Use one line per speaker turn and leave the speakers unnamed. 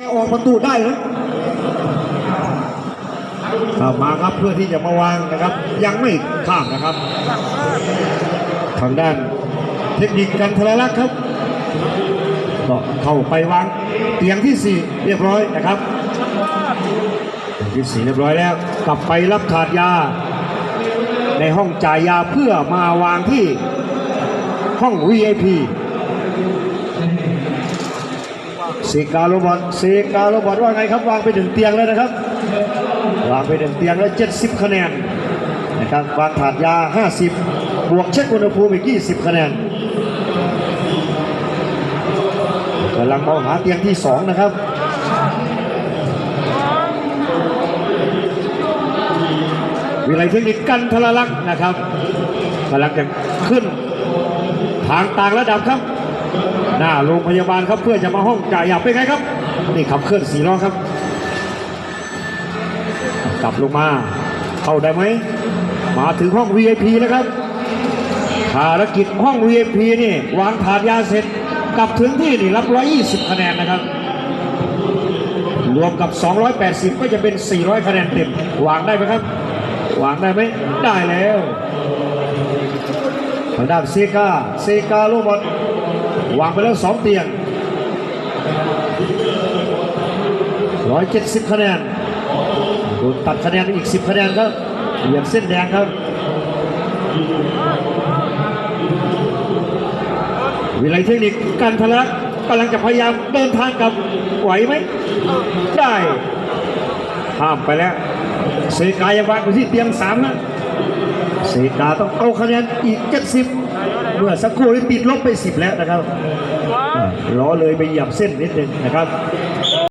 ออกประตูได้นะเข้ามาครับเพื่อที่จะมาวางนะครับ ยังไม่ข้ามนะครับ ทางด้านเทคนิคกันทรลักษ์ครับก็เข้าไปวางเตียงที่สี่เรียบร้อยนะครับที่สี่เรียบร้อยแล้ว กลับไปรับถาดยา ในห้องจ่ายยาเพื่อมาวางที่ห้อง VIP เซกาโรบอทเซกาโรบอทว่าไงครับวางไปถึงเตียงแล้วนะครับ วางไปถึงเตียงแล้ว 70 คะแนนนะครับวางถาดยา 50 บวกเช็คอุณหภูมิอีก 20 คะแนนกำลังมองหาเตียงที่ 2 นะครับวิไลเทคนิคกันทรลักษณ์นะครับกำลังจะขึ้น ทางต่างระดับครับ หน้าโรงพยาบาลครับเพื่อจะมาห้องจ่ายอยากเป็นไงครับ นี่ขับเคลื่อนสีล้อครับ กลับลงมาเข้าได้ไหมมาถึงห้อง VIP แล้วครับภารกิจห้อง VIP นี่วางถาดยาเสร็จกลับถึงที่นี่รับ 120 คะแนนนะครับ รวมกับ 280 ก็จะเป็น 400 คะแนนเต็มวางได้ไหมครับ วางได้ไหมได้แล้วทางด้านเซกาเซกาโรบอท วางไปแล้ว2เตียง 170 คะแนนโดนตัดคะแนนไปอีก 10 คะแนนครับเหยียบเส้นแดงครับ วิไลเทคนิคการทะลักกำลังจะพยายามเดินทางกับไหวไหมได้ห้ามไปแล้วเซกายังวางอยู่ที่เตียงสามนะเซกาต้องเอาคะแนนอีก 70 เมื่อสักครู่นี้ติดลบไป10แล้วนะครับอ่าล้อเลยไปเหยียบเส้นนิดนึงนะครับ